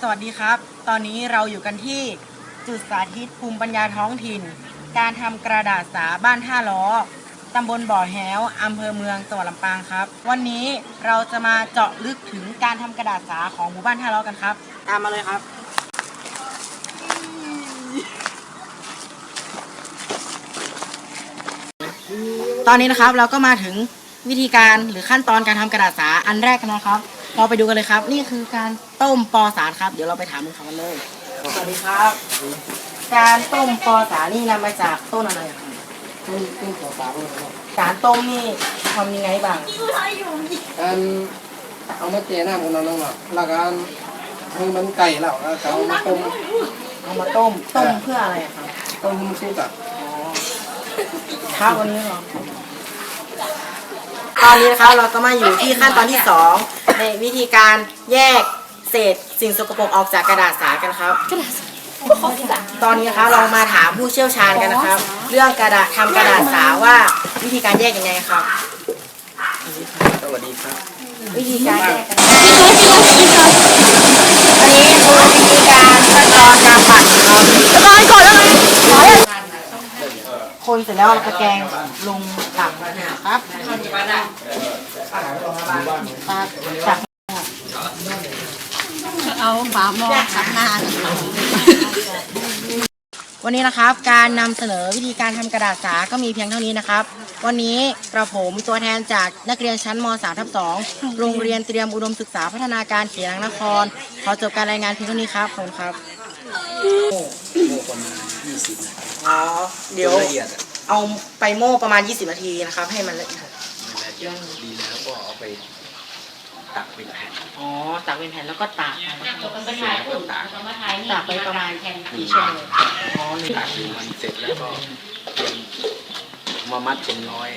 สวัสดีครับ ตอนนี้เราอยู่กันที่จุดสาธิตภูมิปัญญาท้องถิ่น การทำกระดาษสาบ้านท่าล้อตำบลบ่อแห้วอำเภอเมืองจังหวัดลำปางครับ วันนี้เราจะมาเจาะลึกถึงการทำกระดาษสาของหมู่บ้านท่าล้อกันครับ ตามมาเลยครับตอนนี้นะครับเราก็มาถึงวิธีการหรือขั้นตอนการทำกระดาษสาอันแรกกันนะครับ เราไปดูกันเลยครับ นี่คือการต้มปอสารครับ เดี๋ยวเราไปถามมึงเขากันเลยสวัสดีครับ การต้มปอสานี่นำมาจากต้นอะไรครับต้นต้นขอสามเลยครับการต้มนี่ทำยังไงบ้างการเอามาเจน้ำกันเราลงมาแล้วก็ให้มันไก่แล้วแล้วก็เอามาต้มเอามาต้มต้มเพื่ออะไรอะครับต้มให้มันสุกอะครับวันนี้เหรอ ตอนนี้นะครับเราก็มาอยู่ที่ขั้นตอนที่สองในวิธีการแยกเศษสิ่งสกปรกออกจากกระดาษสากันครับ ตอนนี้นะครับเรามาถามผู้เชี่ยวชาญกันนะครับ เรื่องกระดาษทำกระดาษสาว่าวิธีการแยกยังไงครับ สวัสดีครับ วิธีการแยกกันอันนี้คือวิธีการขั้นตอนการปั่นครับตอนก่อนเลย คนเสร็จแล้วเราก็แกงลงตักนะครับตักตักเอาฝาหม้อขัดหน้าวันนี้นะครับการนำเสนอวิธีการทำกระดาษสาก็มีเพียงเท่านี้นะครับ วันนี้กระผมตัวแทนจากนักเรียนชั้นม .3 ทับ2โรงเรียนเตรียมอุดมศึกษาพัฒนาการเขียนนคร ขอจบการรายงานเพียงเท่านี้ครับขอบคุณครับ โม่ประมาณยี่สิบอ๋อ เดี๋ยวละเอียดอะเอาไปโม่ประมาณ 20 นาทีนะครับ ให้มันละเอียดดีแล้วก็เอาไปตักเป็นแผ่นอ๋อตักเป็นแผ่นแล้วก็ตากจบกันไปถ่ายรูปตากมาถ่ายนี่ตากไปประมาณแทนกี่ชั่วโมงอ๋อหนึ่งตักหนึ่งวันเสร็จแล้วก็เตรียมมามัดเป็นร้อย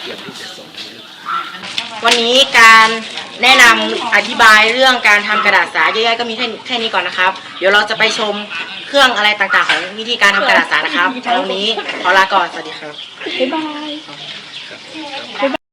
เตรียมที่จะส่งให้ลูกค้า วันนี้การแนะนำอธิบายเรื่องการทำกระดาษสาย่อยๆก็มีแค่แค่นี้ก่อนนะครับ เดี๋ยวเราจะไปชม เครื่องอะไรต่างๆของวิธีการทำกระดาษสานะครับวันนี้ขอลาก่อน สวัสดีครับ บ๊ายบาย